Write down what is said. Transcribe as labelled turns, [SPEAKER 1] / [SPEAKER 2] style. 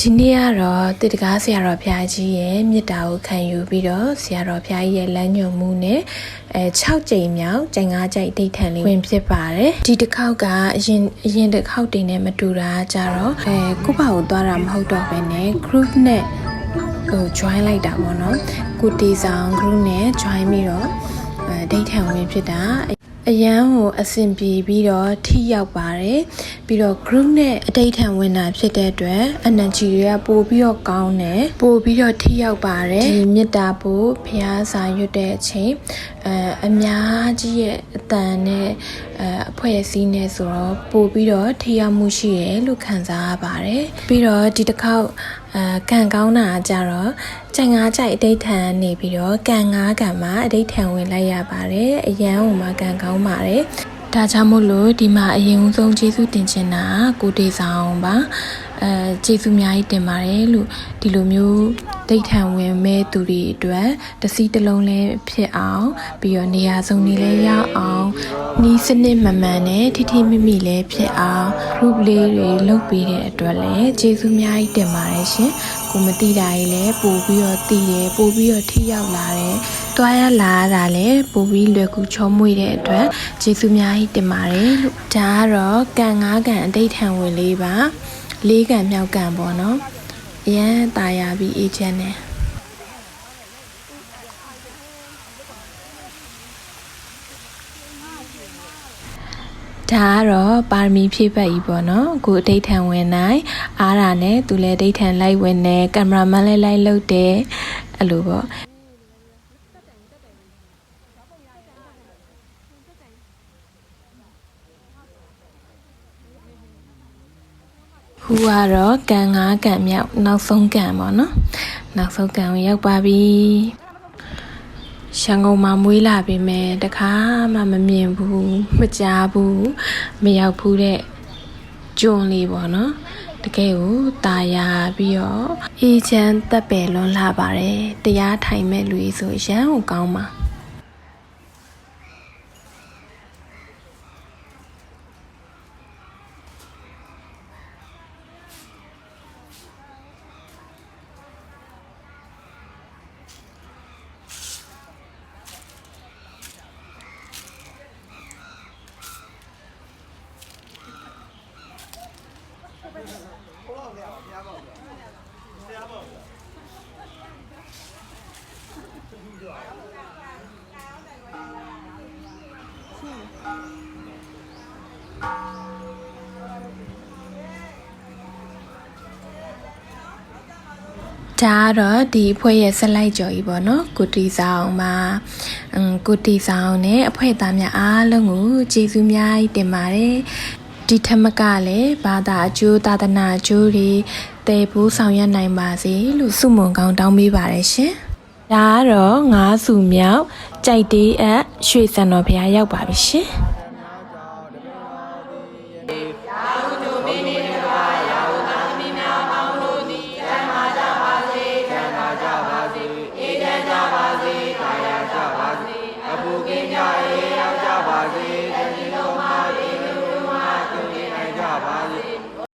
[SPEAKER 1] ဒီနေ့ကတော့တိတကားဆရာတော်ဘုရားကြီးရဲ့မေတ္တာကိုခံယူပြီးတော့ဆရာတော်ဘုရားကြီးရဲ့လမ်းညွှန်မှုနဲ့အဲ6ကြိမ်မြောက်ကျင်၅ကြိမ်ဒိဋ္ဌံလေးဝင်ဖြစ်ပါတယ်ဒီတစ်ခေါက်ကအရင်အရင်တစ်ခေါက်တင်နဲ့မတူတာကြတော့အဲကိုယ့်ဘာကိုသွားတာမဟုတ်တော့ဘဲနဲ့ group နဲ့ဟို join လိုက်တာပေါ့နော်ကိုတီဆောင် group နဲ့ join ပြီးတော့အဲဒိဋ္ဌံဝင်ဖြစ်တာအ ရန်ကိုအဆင်ပြေပြီးတော့ထိရောက်ပါတယ်ပြီးတော့ group နဲ့အတိတ်ထံဝင်တာဖြစ်တဲ့အတွက် energy တွေကပိုပြီးတော့ကောင်းတယ်ပိုပြီးတော့ထိရောက်ပါတယ်ဒီမေတ္တာပို့ဘုရားစာရွတ်တဲ့အချိန်အဲအများကြီးရဲ့အတန်နဲ့အဲအဖွဲ့အစည်းနဲ့ဆိုတော့ပိုပြီးတော့ထိရောက်မှုရှိတယ်လို့ခံစားရပါတယ်ပြီးတော့ဒီတစ်ခေါက်အဲကံကောင်းတာကြတော့ကြံငါးကြိုက်အတိတ်ထံနေပြီးတော့ကံငါးကံမှာအတိတ်ထံဝင်လိုက်ရပါတယ်အရန်ဟိုမှာကံကောင်းပါတယ်ဒါကြောင့်မို့လို့ဒီမှာအရင်ဆုံးကျေးဇူးတင်ချင်တာကိုတေဆောင်ပါ အဲကျေးဇူးအများကြီးတင်ပါတယ်လို့ဒီလိုမျိုးဒိဋ္ဌံဝင်မဲ့သူတွေအတွက်တစည်းတစ်လုံးလဲဖြစ်အောင်ပြီးတော့နေရာစုံနေလဲရအောင်နီးစနစ်မှန်မှန်နဲ့ထိထိမိမိလဲဖြစ်အောင် group လေးတွေလုပ်ပေးတဲ့အတွက်လည်းကျေးဇူးအများကြီးတင်ပါတယ်ရှင်ကိုမသိတာကြီးလည်းပို့ပြီးတော့သိတယ်ပို့ပြီးတော့ထိရောက်လာတယ်တွားရလာရတာလည်းပို့ပြီးလွယ်ကူချောမွေ့တဲ့အတွက်ကျေးဇူးအများကြီးတင်ပါတယ်လို့ဒါကတော့ကံငါးကံအတိတ်ထံဝင်လေးပါ လေးကံမြောက်ကံပေါ့နော်အရန်ตายရပြီးအေးချမ်းတယ်ဒါကတော့ပါရမီဖြည့်ပတ်ကြီးပေါ့နော်ကိုအဋိဌံဝင်နိုင်အားတာနဲ့သူလည်းအဋိဌံလိုက်ဝင်တယ်ကင်မရာမန်လည်းလိုက်လုပ်တယ်အဲ့လိုပေါ့ ခုကတော့ကံငါးကံမြောက်နောက်ဆုံးကံပေါ့နော်နောက်ဆုံးကံကိုရောက်ပါပြီရှန်ကုန်မှာမွေးလာပြီမဲ့တခါမှမမြင်ဘူးမကြားဘူးမရောက်ဘူးတဲ့ကျွန်းလေးပေါ့နော်တကယ်ကိုตาရပြီးတော့အေးချမ်းတက်ပယ်လွန်လာပါတယ်တရားထိုင်မဲ့လူကြီးဆိုရမ်းကိုကောင်းပါ ဒါကတော့ဒီအဖွဲ့ရဲ့ဆက်လိုက်ကြော်ကြီးပေါ့နော်ကိုတီဆောင်မှာအမ်ကိုတီဆောင်နဲ့အဖွဲ့သားများအားလုံးကိုကျေးဇူးများကြီးတင်ပါတယ် ဒီထက်မကလည်းဘာသာအကျိုးသာသနာအကျိုးတွေတည်ဖို့ဆောင်ရွက်နိုင်ပါစေလို့ဆုမွန်ကောင်းတောင်းပေးပါတယ်ရှင်ဒါကတော့ငါးစုမြောက်ကြိုက်တေးအပ်ရွှေစံတော်ဘုရားရောက်ပါပြီရှင်